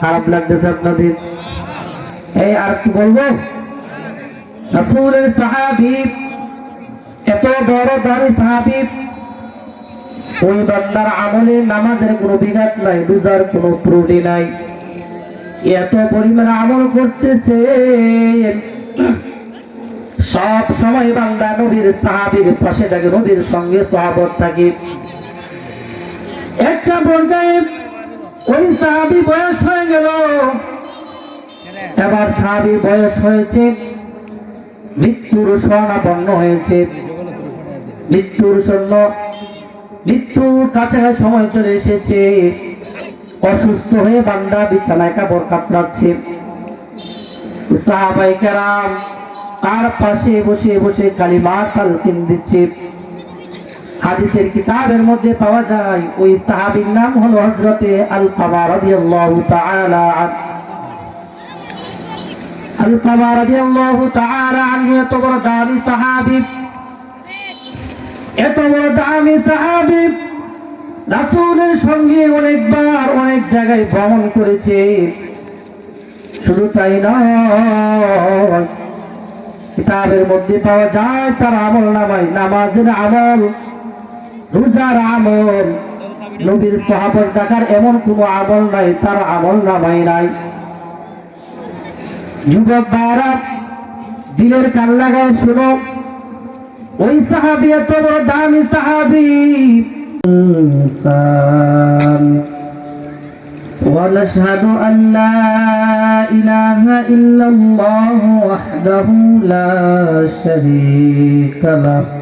খারাপ লাগতেছে আপনাদের। এই আর কি বলব? এত বড় দামি ওই বান্দার আমলে নামাজের কোনো বিঘাত নাই, রোজার কোনো ত্রুটি নাই। এত পরিমাণ আমল করতেছে। সব সময় বান্দা নবীর সাহাবীর পাশে থাকে, নবীর সঙ্গে সহাবত থাকে। একটা পর্যায়ে ওই সাহাবি বয়স হয়ে গেল। এবার সাহাবি বয়স হয়েছে, মৃত্যুর স্বর্ণাপন্ন হয়েছে। মৃত্যুর স্বর্ণ, মৃত্যুর কাছে সময় চলে এসেছে। অসুস্থ হয়ে বান্দা বিছানায় কাপড় কাপড়াচ্ছে। সাহাবাই কেরাম তার পাশে বসে বসে কালিমা তালকিন দিচ্ছে। হাদিসের কিতাবের মধ্যে পাওয়া যায়, ওই সাহাবীর নাম হলো হযরতে আল কামা রাদিয়াল্লাহু তাআলা আল রাদিয়াল্লাহু তাআলা আনহু, এত বড় দামি সাহাবী। এত বড় দামি সাহাবী। রাসূলের সঙ্গে অনেকবার অনেক জায়গায় ভ্রমণ করেছে। শুধু তাই নয়, কিতাবের মধ্যে পাওয়া যায় তার আমল নামাই নামাজের আমল। রোজার আমল, নবীর সাহাবত দেখার এমন কোন আমল নাই, তার আমল নামাই নাই। যুবক ভাইরা দিলের কান লাগায় শুনো। ওই সাহাবি এত বড় দামি সাহাবি। ونشهد أن لا إله إلا الله وحده لا شريك له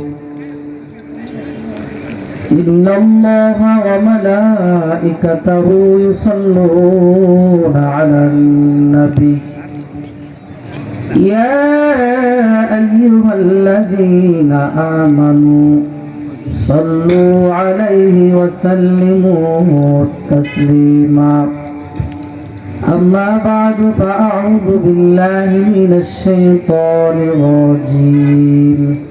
إن الله وملائكته يصلون على النبي يا أيها الذين آمنوا صلوا عليه وسلموا تسليما أما بعد فأعوذ بالله من الشيطان الرجيم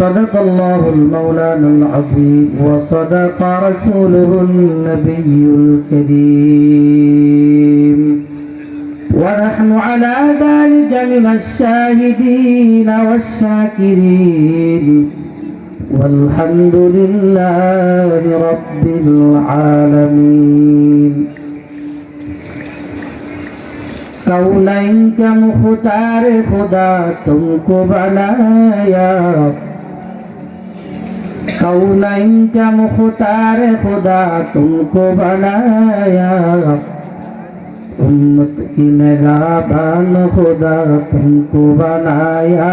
صدق الله المولانا العظيم وصدق رسوله النبي الكريم ونحن على ذلك من الشاهدين والشاكرين والحمد لله رب العالمين कौनैन के मुख्तार खुदा तुमको बनाया कौनैन के मुख्तार खुदा तुमको बनाया। उम्मत की नगाबान खुदा तुमको बनाया।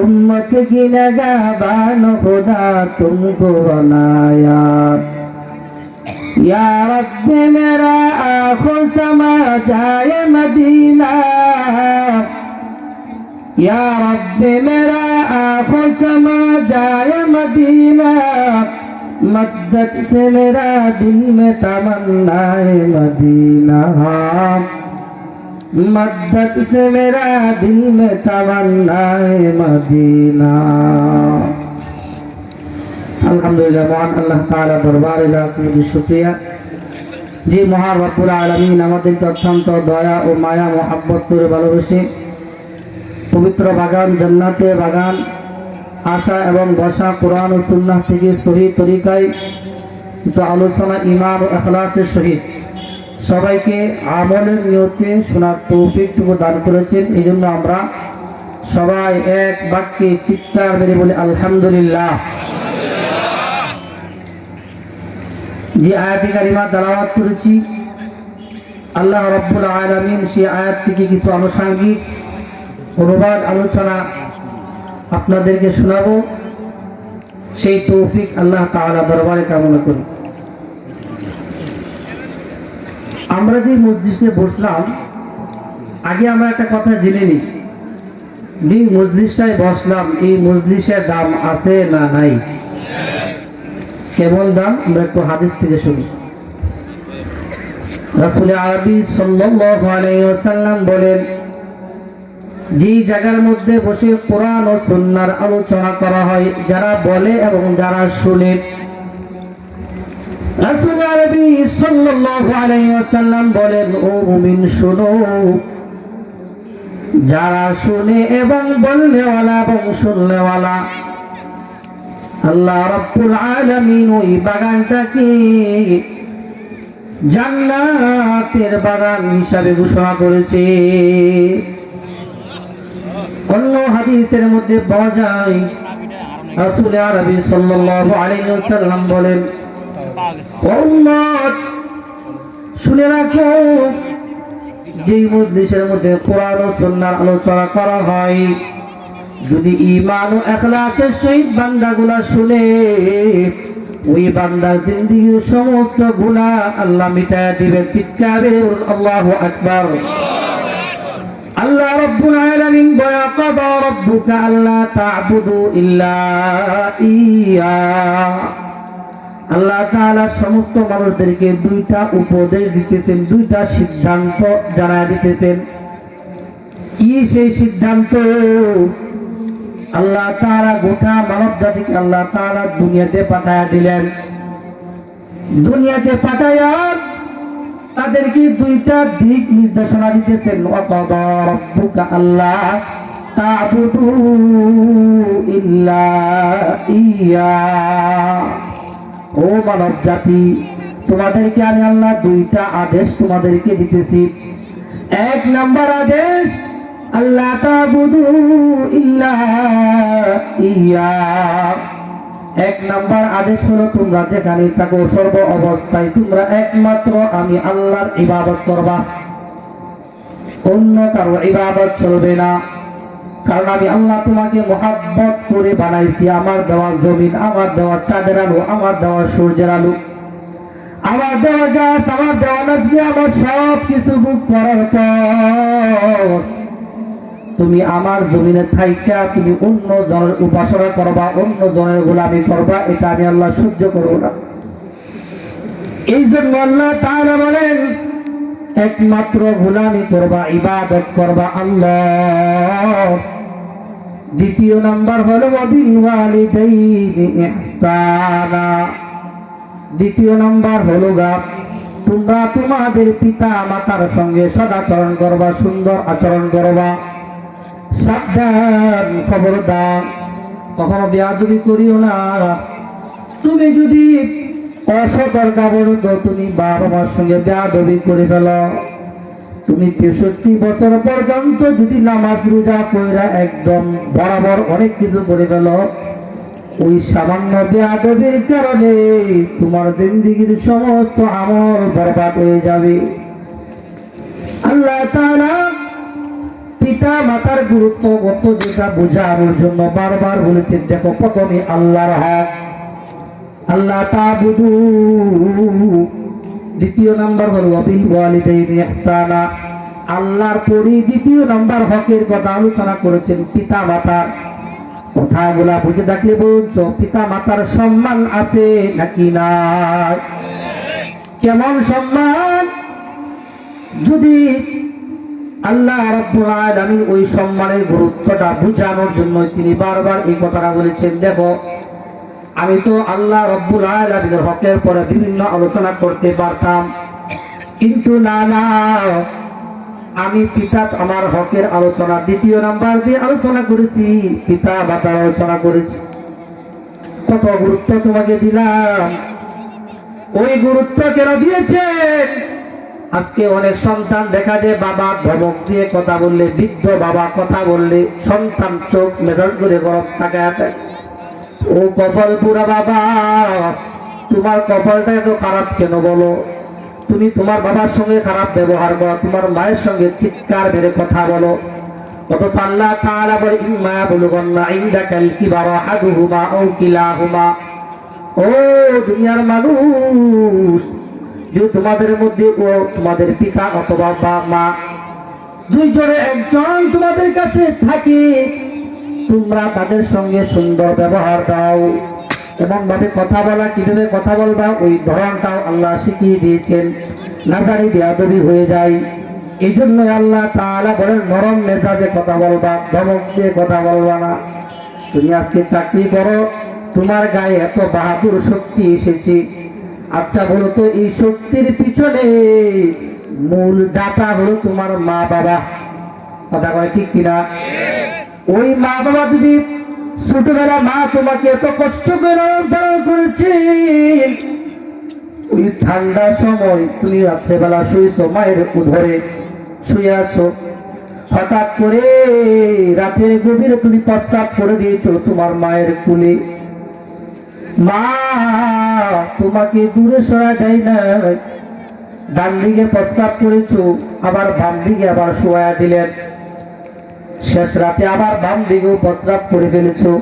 उम्मत की नगाबान खुदा तुमको बनाया। या रब मेरा आँखों समा जाए मदीना। या रब मेरा आंखों समा जाए मदीना मद्दत से मेरा दिल में तमन्ना है मदीना मद्दत से मेरा दिल में तमन्ना है मदीना আলহামদুলিল্লাহ মহান আল্লাহ তাআলা দরবারে লাখ কোটি শুকরিয়া যে মহান রব্বুল আলামিন আমাদেরকে অত্যন্ত দয়া ও মায়া মোহাব্বত করে ভালোবেসে পবিত্র বাগান, জান্নাতে বাগান, আশা এবং বসা কোরআন ও সুন্নাহ থেকে সহি তরিকায় কিছু আলোচনা ইমান ও এখলাসের সহিত। সবাইকে আমলের নিয়তে শোনার তৌফিকটুকু দান করেছেন। এই জন্য আমরা সবাই এক বাক্যে চিৎকার মেরে বলি, আলহামদুলিল্লাহ। যে আয়াতি কারিমা দালাওয়াত করেছি, আল্লাহ রব্বুল আলামিন সেই আয়াত থেকে কিছু আনুষাঙ্গিক অনুবাদ, আলোচনা আপনাদেরকে শোনাবো। সেই তৌফিক আল্লাহ তাআলা দরবারে কামনা করি। আমরা যে মসজিদে বসলাম, আগে আমরা একটা কথা জেনে নিই। যে মজলিসটায় বসলাম, এই মজলিসের দাম আছে না নাই? কেমন দাম? আমরা একটু হাদিস থেকে শুনি। রাসূল আরবি ওয়াসাল্লাম বলেন যে জায়গার মধ্যে বসে কোরআন ও সুন্নাহর আলোচনা করা হয়, যারা বলে এবং যারা শুনে। বলেন, ও যারা শুনে এবং বলনেওয়ালা এবং শুননেওয়ালা, আল্লাহ রব্বুল আলামিন ওই বাগানটাকে জান্নাতের বাগান হিসাবে ঘোষণা করেছে। হাদিসের মধ্যে পাওয়া যায়। রাসূল আরবি সাল্লাল্লাহু আলাইহি ওয়াসাল্লাম বলেন, উম্মত, শুনে রাখো, যেই মজলিসের মধ্যে কোরআন ও সুন্নাহর আলোচনা করা হয়, যদি ইমান ও এখলাসের সহিত বান্দাগুলা শুনে, ওই বান্দার জিন্দিগির সমস্ত গুনাহ আল্লাহ মিটায় দিবেন। চিৎকারে আল্লাহু আকবার। আল্লাহ রব্বুল আলামিন বয়া, কাদা রব্বুকা আল্লা তা'বুদু ইল্লা ইয়া। আল্লাহ তাআলা সমস্ত মানুষদেরকে দুইটা উপদেশ দিতেছেন, দুইটা সিদ্ধান্ত জানায় দিতেছেন। কি সেই সিদ্ধান্ত? আল্লাহ তাআলা গোটা মানব জাতিকে আল্লাহ তাআলা দুনিয়াতে পাঠায়া দিলেন। দুনিয়াতে পাঠায়া তাদেরকে দুইটা দিক নির্দেশনা দিতেছেন আল্লাহ ও মানব জাতি, তোমাদেরকে আমি আল্লাহ দুইটা আদেশ তোমাদেরকে দিতেছি। এক নাম্বার আদেশ আল্লাহ তা'বুদু ইয়া। এক নাম্বার আদেশ হলো, তোমরা যেখানে থাকো সর্ব অবস্থায় তোমরা একমাত্র আমি আল্লাহর ইবাদত করবা। অন্য কারও ইবাদত চলবে না। কারণ আমি আল্লাহ তোমাকে মহাব্বত করে বানাইছি। আমার দেওয়া জমিন, আমার দেওয়া চাঁদের আলো, আমার দেওয়া সূর্যের আলো। আমার দেওয়া গাছ, আমার দেওয়া নদী, আমার সব কিছু বুক করার পর তুমি আমার জমিনে থাইকা, তুমি অন্য জনের উপাসনা করবা, অন্য জনের গোলামি করবা, এটা আমি আল্লাহ সহ্য করব না। এই জন্য আল্লাহ তাআলা বলেন, একমাত্র গোলামি করবা, ইবাদত করবা আল্লাহ। দ্বিতীয় নাম্বার হলো দ্বিতীয় নাম্বার হলো গা, তোমরা তোমাদের পিতা মাতার সঙ্গে সদাচরণ করবা, সুন্দর আচরণ করবা। সাবধান, খবরদার। কখনো বেয়াদবি করিও না। তুমি যদি অসতর্ক অবরোধ, তুমি বাবা মার সঙ্গে বেয়াদবি করে ফেলো। তুমি তেষট্টি বছর পর্যন্ত যদি নামাজ রোজা কইরা একদম বরাবর অনেক কিছু করে ফেলো, ওই সামান্য বেয়াদবির কারণে তোমার জিন্দিগির সমস্ত আমল বরবাদ হয়ে যাবে। আল্লাহ তাআলা পিতা মাতার গুরুত্ব কত যেটা বোঝানোর জন্য বারবার বলেছেন দেখো প্রথমে আল্লাহর হক। আল্লাহ তাবুদু দ্বিতীয় নাম্বার হলো অবিল ওয়ালিদাইনি ইহসানা। আল্লাহর পরে দ্বিতীয় নাম্বার হকের কথা আলোচনা করেছেন পিতা মাতা কথাগুলা বুঝে থাকলে বলছো, পিতা মাতার সম্মান আছে নাকি না কেমন সম্মান? যদি আল্লাহ রাব্বুল আলামিন ওই সম্মানের গুরুত্বটা বুঝানোর জন্য তিনি বারবার এই কথাটা বলেছেন, দেখো, আমি তো আল্লাহ রব্বুল আলামিনের হকের পরে বিভিন্ন আলোচনা করতে পারতাম, কিন্তু না না, আমি পিতা আমার হকের আলোচনা, দ্বিতীয় নাম্বার দিয়ে আলোচনা করেছি, পিতা মাতার আলোচনা করেছি। কত গুরুত্ব তোমাকে দিলাম। ওই গুরুত্ব কেন দিয়েছেন? আজকে অনেক সন্তান দেখা যায়, বাবা ধমক দিয়ে কথা বললে, বৃদ্ধ বাবা কথা বললে, সন্তান চোখ মেজাজ করে গরম থাকে। ও কপাল পুরা বাবা, তোমার কপালটা এত খারাপ কেন বলো? তুমি তোমার বাবার সঙ্গে খারাপ ব্যবহার করো, তোমার মায়ের সঙ্গে চিৎকার মেরে কথা বলো। অথচ আল্লাহ তাআলা বলে ইম্মা বুলুগান্না ইনদাকাল কিবারা আহাদুহুমা আও কিলাহুমা। ও দুনিয়ার মানুষ যদি তোমাদের মধ্যে ও তোমাদের পিতা অথবা বা মা দুইজনে একজন তোমাদের কাছে থাকে, তোমরা তাদের সঙ্গে সুন্দর ব্যবহার দাও। এমন ভাবে কথা বলা, কীভাবে কথা বলবা, ওই ধরনটাও আল্লাহ শিখিয়ে দিয়েছেন। না জানি বেয়াদবি হয়ে যায়। এই জন্য আল্লাহ তাআলা বলেন, নরম মেজাজে কথা বলবা, ধমক দিয়ে কথা বলবা না। তুমি আজকে চাকরি করো, তোমার গায়ে এত বাহাদুর শক্তি এসেছে। আচ্ছা বলো তো, এই শক্তির পিছনে মূল দাতা হলো তোমার মা বাবা। কথা কয় ঠিক কিনা? ওই মা বাবা যদি ছোটবেলা মা তোমাকে এত কষ্ট করে করেছে, ওই ঠান্ডার সময় তুমি রাত্রেবেলা শুয়েছো, মায়ের উধরে শুয়ে আছো। হঠাৎ করে রাতের গভীরে তুমি প্রস্তাব করে দিয়েছ তোমার মায়ের কুলে। মা, তোমাকে দূরে সরা যায় না। ডান দিকে প্রস্তাব করেছ, আবার বাম দিকে আবার শোয়া দিলেন। শেষ রাতে আবার বাম দিকেও প্রস্রাব করে ফেলেছো।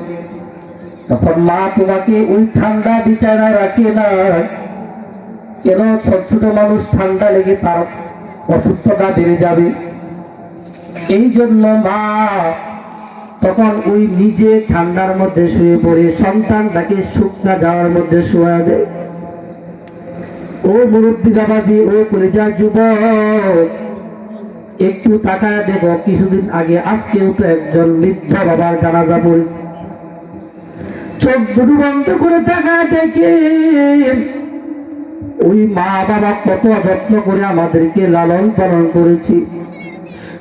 তখন মা তোমাকে ওই ঠান্ডা বিচারা রাখে না। কেন ছোট ছোট মানুষ ঠান্ডা লেগে তার অসুস্থতা বেড়ে যাবে? এই জন্য মা তখন ওই নিজে ঠান্ডার মধ্যে শুয়ে পড়ে সন্তানটাকে শুকনা যাওয়ার মধ্যে শোয়া দেয়। ও মুরব্বী বাবাজি, ও কলেজা যুবক, একটু তাকায় দেখো, কিছুদিন আগে আজকেও তো একজন বৃদ্ধ বাবার জানাজা পড়েছে। চোখ দুটো বন্ধ করে তাকায় দেখে, ওই মা বাবা কত যত্ন করে আমাদেরকে লালন পালন করেছে।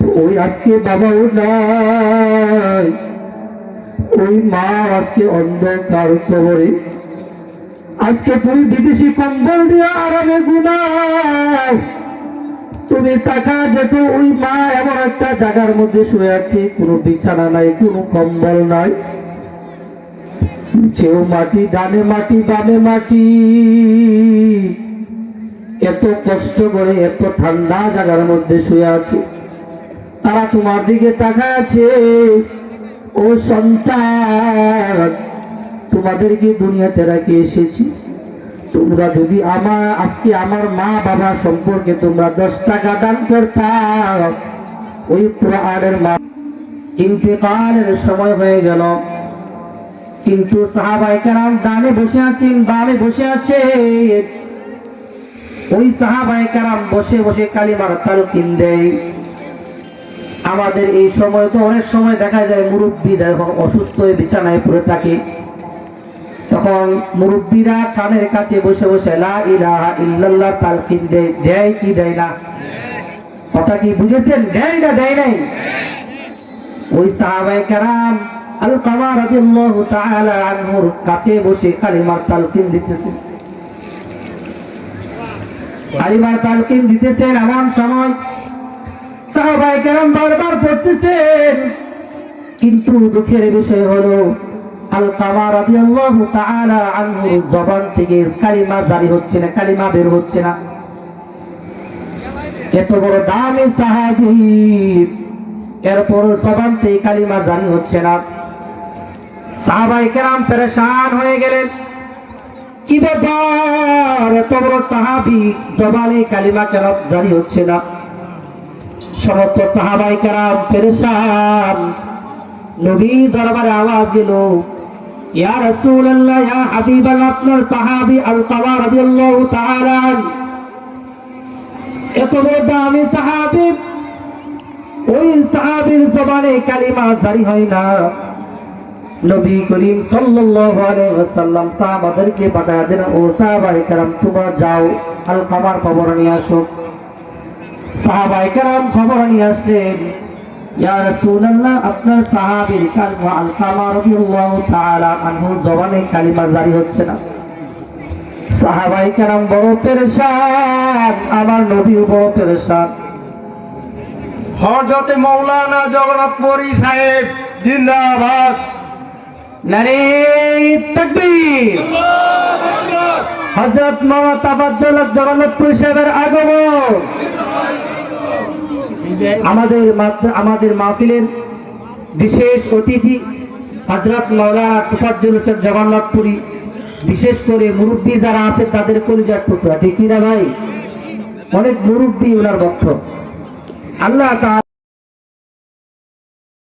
ওই আজকে বাবাও নাই। ওই মা আজকে অন্ধকার কবরে। আজকে তুমি বিদেশি কম্বল দিয়ে আরামে ঘুমাও তুমি টাকা যেত ওই মা এমন একটা জায়গার মধ্যে শুয়ে আছে। কোনো বিছানা নাই, কোনো কম্বল নাই। নিচেও মাটি, ডানে মাটি, বামে মাটি। এত কষ্ট করে, এত ঠান্ডা জায়গার মধ্যে শুয়ে আছে। তারা তোমার দিকে তাকায় আছে ও সন্তান তোমাদেরকে দুনিয়াতে রেখে এসেছি? তোমরা যদি আমার, আজকে আমার মা বাবা সম্পর্কে তোমরা দশ টাকা দান করতাম ওই কোরআনের মা ইন্তেকালের সময় হয়ে গেল। কিন্তু সাহাবাই কেরাম ডানে বসে আছেন, বামে বসে আছে। ওই সাহাবাই কেরাম বসে বসে কালিমার তালকিন দেয়। আমাদের এই সময় তো অনেক সময় দেখা যায় মুরব্বীরা যখন অসুস্থ হয়ে বিছানায় পড়ে থাকে, তখন মুরব্বীরা কানের কাছে বসে বসে কি দেয় না? কথা কি বুঝেছেন? দেয় না দেয় নাই? ওই সাহাবায়ে কেরাম আল কাছে বসে কালিমার তালকিন দিতেছেন কালিমার তালকিন দিতেছেন এমন সময় সাহাবায়ে কেরাম বারবার পড়তেছেন কিন্তু দুঃখের বিষয় হলো আল কামা রাদিয়াল্লাহু তাআলা জবান থেকে কালিমা জারি হচ্ছে না, কালিমা বের হচ্ছে না। এত বড় দামি সাহাবী, এরপর জবান থেকে কালিমা জারি হচ্ছে না। সাহাবাই কেরাম পেরেশান হয়ে গেলেন। কি ব্যাপার? এত বড় সাহাবি, জবানে কালিমা কেন জারি হচ্ছে না? সমস্ত সাহাবাই কেরাম পেরেশান নবী দরবারে আওয়াজ দিল, ইয়া রাসূলুল্লাহ, ইয়া আপনার সাহাবী আল-কাওয়া রাদিয়াল্লাহু তাআলা, এত বড় দামি সাহাবী, ওই সাহাবীর জবানে কালিমা জারি হয় না। নবী করিম সাল্লাল্লাহু আলাইহি ওয়াসাল্লাম সাহাবাদেরকে পাঠায় দেন ও সাহাবায়ে কেরাম, তোমরা যাও আলকামার খবর নিয়ে আসো। সাহাবায়ে কেরাম খবর নিয়ে আসলেন আপনার সাহাবীর কালমা আলকামা রাদিয়াল্লাহু তাআলা আনহু জবানে কালিমা জারি হচ্ছে না। সাহাবায়ে কেরাম বড় পেরেশান আমার নবীও বড় পেরেশান। হরজতে মৌলানা জগন্নাথপুরী সাহেব জিন্দাবাদ। নারে তাকবীর। হযরত মাওলানা তাফাজ্জল জগন্নাথপুর সাহেবের আগমন। আমাদের আমাদের মাহফিলের বিশেষ অতিথি হাজরত মৌলানা তুফাজুল হোসেন জগন্নাথপুরী। বিশেষ করে মুরব্বী যারা আছে তাদের কলিজার টুকরা, ঠিক কিনা ভাই? অনেক মুরব্বী ওনার বক্তব্য আল্লাহ তাআলা